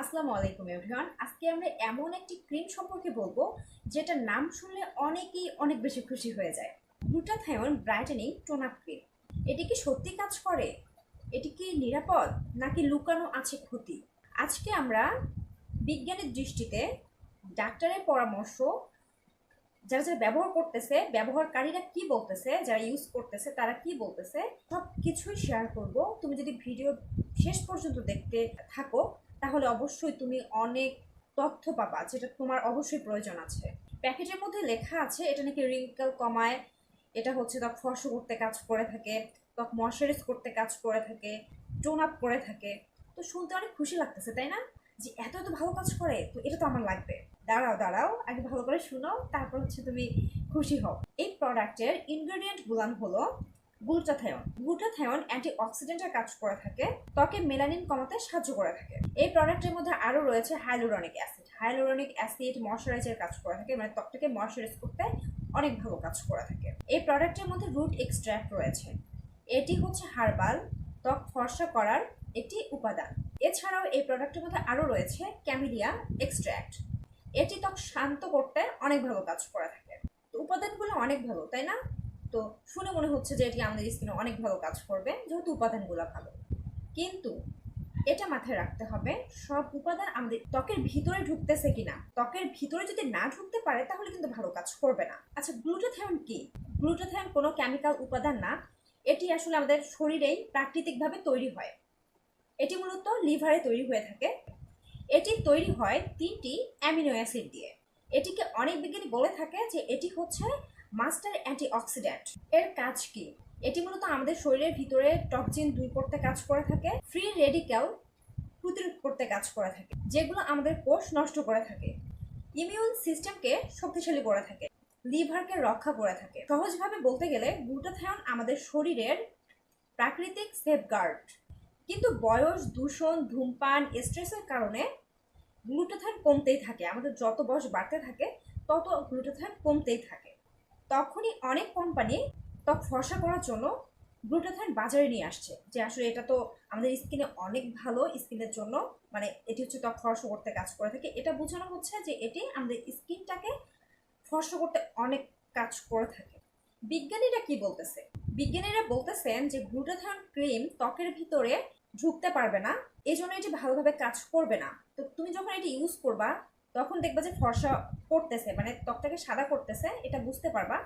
আসসালামু আলাইকুম এভরিওয়ান আজকে আমরা এমন একটি ক্রিম সম্পর্কে বলব, যেটার নাম শুনলে অনেকেই অনেক বেশি খুশি হয়ে যায়। Glutathione brightening tone up cream এটি কি সত্যি কাজ করে? এটি কি নিরাপদ, নাকি লুকানো আছে ক্ষতি? আজকে আমরা বিজ্ঞানের দৃষ্টিতে ডাক্তারের পরামর্শ, যারা যারা ব্যবহার করতেছে, ব্যবহারকারীরা কি বলতেছে, যারা ইউজ করতেছে, তারা কি বলতেছে সব কিছুই শেয়ার করব। তুমি যদি ভিডিও শেষ পর্যন্ত দেখতে থাকো তাহলে অবশ্যই তুমি অনেক তথ্য পাবা যেটা তোমার অবশ্যই প্রয়োজন আছে। প্যাকেটের মধ্যে লেখা আছে, এটা নাকি রিঙ্কেল কমায়, এটা হচ্ছে ত্বক ফর্স করতে কাজ করে থাকে, ত্বক ময়শ্চারাইজ করতে কাজ করে থাকে টোন আপ করে থাকে। তো শুনতে অনেক খুশি লাগতেছে, তাই না? যে এত এত ভালো কাজ করে, তো এটা তো আমার লাগবে। দাঁড়াও দাঁড়াও, আগে ভালো করে শুনো, তারপর হচ্ছে তুমি খুশি হও। এই প্রোডাক্টের ইনগ্রেডিয়েন্ট গুলান হলো গ্লুটাথায়ন গ্লুটাথায়ন অ্যান্টি অক্সিডেন্টের কাজ করে থাকে, ত্বকে মেলানিন কমাতে সাহায্য করে থাকে। এই প্রোডাক্টের মধ্যে আরও রয়েছে হাইলোরনিক অ্যাসিড। হাইলোরনিক অ্যাসিড ময়শ্চারাইজের কাজ করে থাকে মানে ত্বকটাকে ময়শ্চারাইজ করতে অনেক ভালো কাজ করে থাকে। এই প্রোডাক্টের মধ্যে রুট এক্সট্র্যাক্ট রয়েছে। এটি হচ্ছে হার্বাল, ত্বক ফর্সা করার একটি উপাদান। এছাড়াও এই প্রোডাক্টের মধ্যে আরও রয়েছে ক্যামিলিয়া এক্সট্র্যাক্ট। এটি ত্বক শান্ত করতে অনেক ভালো কাজ করে থাকে। উপাদানগুলো অনেক ভালো, তাই না? তো শুনে মনে হচ্ছে যে এটি আমাদের স্কিনে অনেক ভালো কাজ করবে, যেহেতু উপাদানগুলো ভালো। কিন্তু এটা মাথায় রাখতে হবে, সব উপাদান আমাদের ত্বকের ভিতরে ঢুকতেছে কিনা, ত্বকের ভিতরে যদি না ঢুকতে পারে, তাহলে কিন্তু ভালো কাজ করবে না। আচ্ছা গ্লুটাথায়ন কি? গ্লুটাথায়ন কোনো কেমিক্যাল উপাদান না, এটি আসলে আমাদের শরীরেই প্রাকৃতিকভাবে তৈরি হয়। এটি মূলত লিভারে তৈরি হয়ে থাকে। এটি তৈরি হয় তিনটি অ্যামিনো অ্যাসিড দিয়ে। এটিকে অনেক বিজ্ঞানী বলে থাকে যে এটি হচ্ছে মাস্টার অ্যান্টি অক্সিডেন্ট এর কাজ কি? এটি মূলত আমাদের শরীরের ভিতরে টক্সিন দূর করতে কাজ করে থাকে, ফ্রি রেডিক্যাল প্রতিরোধ করতে কাজ করে থাকে, যেগুলো আমাদের কোষ নষ্ট করে থাকে, ইমিউন সিস্টেমকে শক্তিশালী করে থাকে, লিভারকে রক্ষা করে থাকে। সহজভাবে বলতে গেলে, গ্লুটাথায়ন আমাদের শরীরের প্রাকৃতিক সেফগার্ড। কিন্তু বয়স, দূষণ, ধূমপান, স্ট্রেসের কারণে গ্লুটাথায়ন কমতেই থাকে, আমাদের যত বয়স বাড়তে থাকে, তত গ্লুটাথায়ন কমতেই থাকে। তখনই অনেক কোম্পানি ত্বক ফর্সা করার জন্য গ্লুটাথায়ন বাজারে নিয়ে আসছে। যে আসলে এটা তো আমাদের স্কিনে অনেক ভালো স্কিনের জন্য মানে এটি হচ্ছে ত্বক ফর্সা করতে কাজ করে থাকে। এটা বোঝানো হচ্ছে যে এটি আমাদের স্কিনটাকে ফর্সা করতে অনেক কাজ করে থাকে। বিজ্ঞানীরা কি বলতেছে? বিজ্ঞানীরা বলতেছেন যে গ্লুটাথায়ন ক্রিম ত্বকের ভিতরে ঢুকতে পারবে না এই জন্য এটি ভালোভাবে কাজ করবে না। তো তুমি যখন এটি ইউজ করবা তখন দেখবা যে ফর্সা করতেছে মানে ত্বকটাকে সাদা করতেছে, এটা বুঝতে পারবা।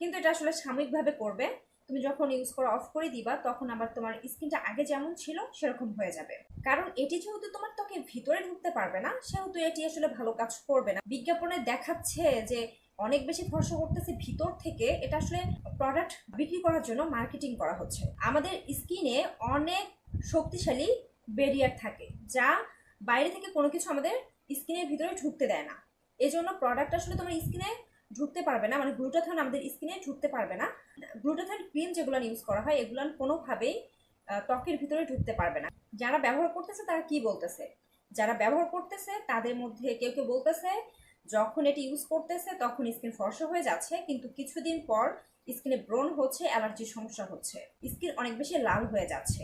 কিন্তু এটা আসলে সাময়িকভাবে করবে। তুমি যখন ইউজ করা অফ করে দিবা, তখন আবার তোমার স্কিনটা আগে যেমন ছিল, সেরকম হয়ে যাবে। কারণ এটি যেহেতু তোমার ত্বকের ভিতরে ঢুকতে পারবে না, সেহেতু এটি আসলে ভালো কাজ করবে না। বিজ্ঞাপনে দেখাচ্ছে যে অনেক বেশি ফর্সা করতেছে ভিতর থেকে, এটা আসলে প্রোডাক্ট বিক্রি করার জন্য মার্কেটিং করা হচ্ছে। আমাদের স্কিনে অনেক শক্তিশালী ব্যারিয়ার থাকে, যা বাইরে থেকে কোনো কিছু আমাদের স্কিনের ভিতরে ঢুকতে দেয় না। এই জন্য প্রোডাক্ট আসলে তোমার স্কিনে ঢুকতে পারবে না মানে গ্লুটাথন আমাদের স্কিনে ঢুকতে পারবে না। গ্লুটাথন ক্রিম যেগুলো ইউজ করা হয়, এগুলো কোনোভাবেই ত্বকের ভিতরে ঢুকতে পারবে না। যারা ব্যবহার করতেছে তারা কি বলতেছে? যারা ব্যবহার করতেছে তাদের মধ্যে কেউ কেউ বলতেছে, যখন এটি ইউজ করতেছে তখন স্কিন ফর্সা হয়ে যাচ্ছে, কিন্তু কিছুদিন পর স্কিনে ব্রণ হচ্ছে অ্যালার্জির সমস্যা হচ্ছে। স্কিন অনেক বেশি লাল হয়ে যাচ্ছে।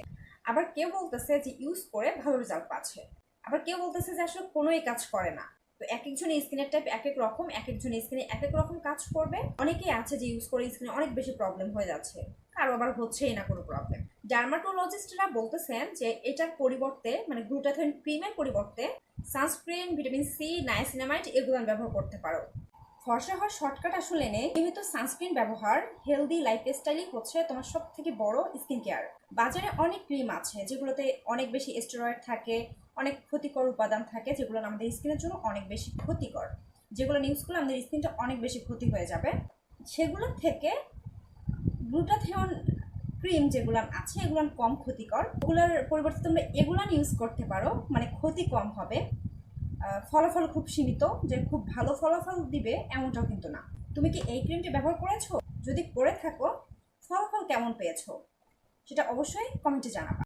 আবার কেউ বলতেছে যে ইউজ করে ভালো রেজাল্ট পাচ্ছে। আবার কেউ বলতেছে যে আসলে কোনোই কাজ করে না। তো এক একজনের স্কিনের টাইপ এক এক রকম এক একজনের স্কিনে এক এক রকম কাজ করবে। অনেকেই আছে যে ইউজ করে স্কিনে অনেক বেশি প্রবলেম হয়ে যাচ্ছে। কারও আবার হচ্ছেই না কোনো প্রবলেম ডার্মাটোলজিস্টরা বলতেছেন যে এটার পরিবর্তে মানে গ্লুটাথিন ক্রিমের পরিবর্তে সানস্ক্রিন ভিটামিন সি নাইসিনামাইড এগুলো ব্যবহার করতে পারো। ফর্সা হওয়ার শর্টকাট আসলে নেই নিয়মিত সানস্ক্রিন ব্যবহার হেলদি লাইফস্টাইলই হচ্ছে তোমার সব থেকে বড় স্কিন কেয়ার বাজারে অনেক ক্রিম আছে যেগুলোতে অনেক বেশি স্টেরয়েড থাকে অনেক ক্ষতিকর উপাদান থাকে যেগুলো আমাদের স্কিনের জন্য অনেক বেশি ক্ষতিকর। যেগুলো ইউজ করলে আমাদের স্কিনটা অনেক বেশি ক্ষতি হয়ে যাবে। সেগুলো থেকে গ্লুটাথিয়ন ক্রিম যেগুলো আছে, এগুলো কম ক্ষতিকর। ওগুলোর পরিবর্তে তোমরা এগুলো ইউজ করতে পারো মানে ক্ষতি কম হবে। ফলাফল খুব সীমিত, যে খুব ভালো ফলাফল দিবে এমনটাও কিন্তু না। তুমি কি এই ক্রিমটি ব্যবহার করেছ? যদি করে থাকো, ফলাফল কেমন পেয়েছ? সেটা অবশ্যই কমেন্টে জানাবা।